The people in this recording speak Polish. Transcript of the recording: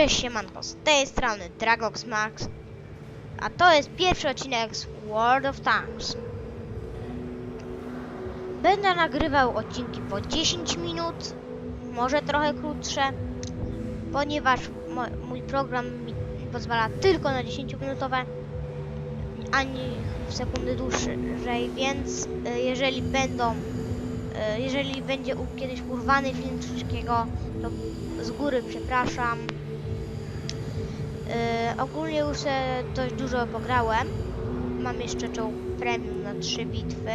Cześć siemanko, z tej strony Dragox Max, a to jest pierwszy odcinek z World of Tanks. Będę nagrywał odcinki po 10 minut, może trochę krótsze, ponieważ mój program mi pozwala tylko na 10-minutowe, ani w sekundy dłuższej, więc e, jeżeli będą, e, jeżeli będzie kiedyś urwany film takiego, to z góry przepraszam. Yy, ogólnie już se dość dużo pograłem. Mam jeszcze czołg premium na trzy bitwy.